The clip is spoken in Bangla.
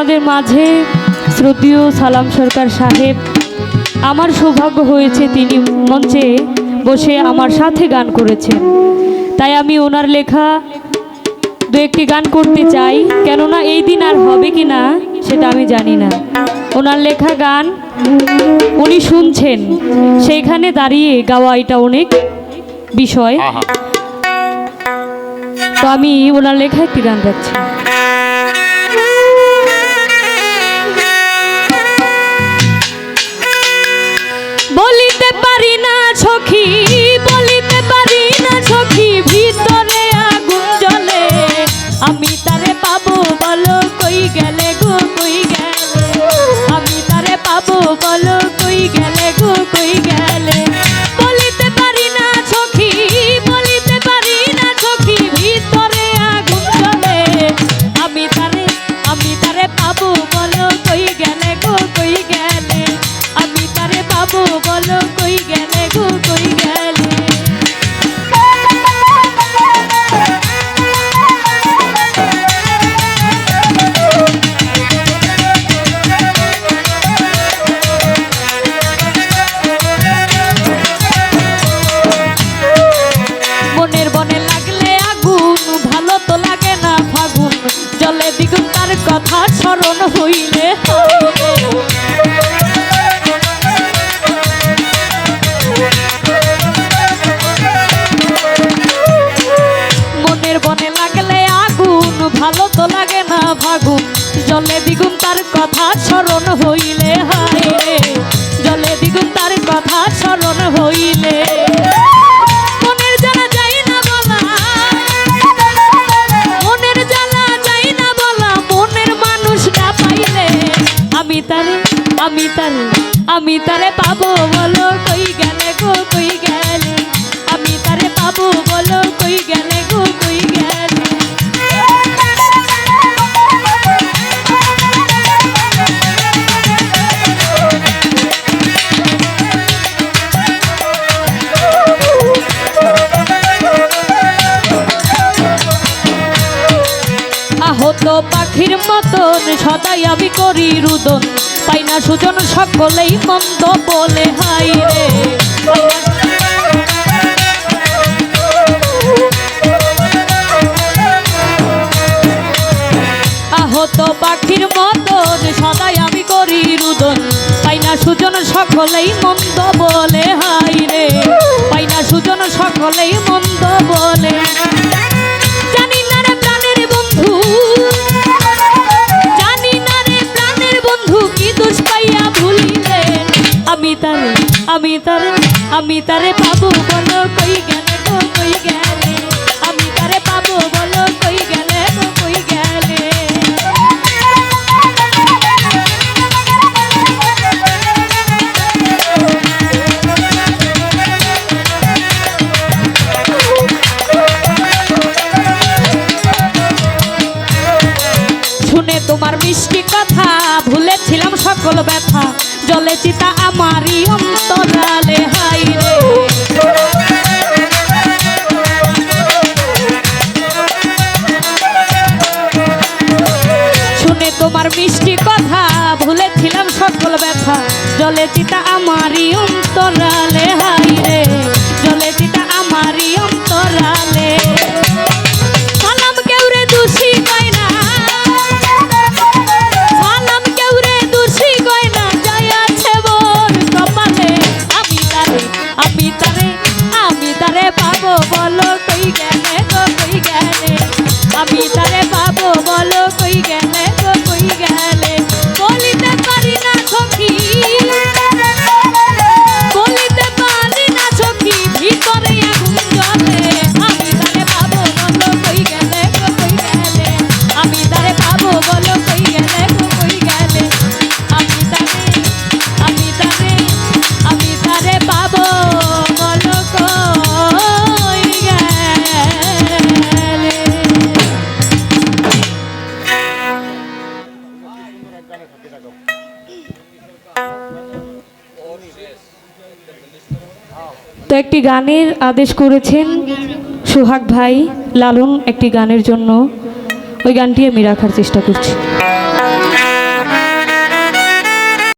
আমাদের মাঝে শ্রদ্ধীয় সালাম সরকার সাহেব আমার সৌভাগ্য হয়েছে তিনি মঞ্চে বসে আমার সাথে গান করেছেন। তাই আমি ওনার লেখা দু একটি গান করতে চাই কেননা এই দিন আর হবে কি না সেটা আমি জানি না। ওনার লেখা গান উনি শুনছেন সেইখানে দাঁড়িয়ে গাওয়া এটা অনেক বিষয়। তো আমি ওনার লেখা একটি গান রাখছি তার কথা স্মরণ হইলে মনের বনে লাগলে আগুন, ভালো তো লাগে না ভাগুন। জলে দ্বিগুণ তার কথা স্মরণ হইলে আমি তারে আমি তারে আমি তারে পাবো বলো। আহত পাখির মতন, সদাই আমি করি রুদন। পাই না সুজন সকলেই মন্দ বলে হাই রে। আহত পাখির মতন, সদাই আমি করি রুদন। পাই না সুজন সকলেই মন্দ বলে হাই রে। পাই না সুজন সকলেই মন্দ বলে। আমি তারে আমি তারে পাবো বলো, কই গেলে গো, কই গেলে? আমি তারে পাবো বলো, কই গেলে গো, কই গেলে? শুনে তোমার মিষ্টি কথা, ভুলেছিলাম সকল ব্যথা। জলে চিতা আমারই অন্তরালে, হাই রে। শুনে তোমার মিষ্টি কথা, ভুলেছিলাম সকল ব্যথা। জলে চিতা আমারই অন্তরালে, হাই রে। জলে চিতা আমারই অন্তরালে। তো একটি গানের আদেশ করেছেন সোহাগ ভাই, লালন একটি গানের জন্য। ওই গানটি আমি রাখার চেষ্টা করছি।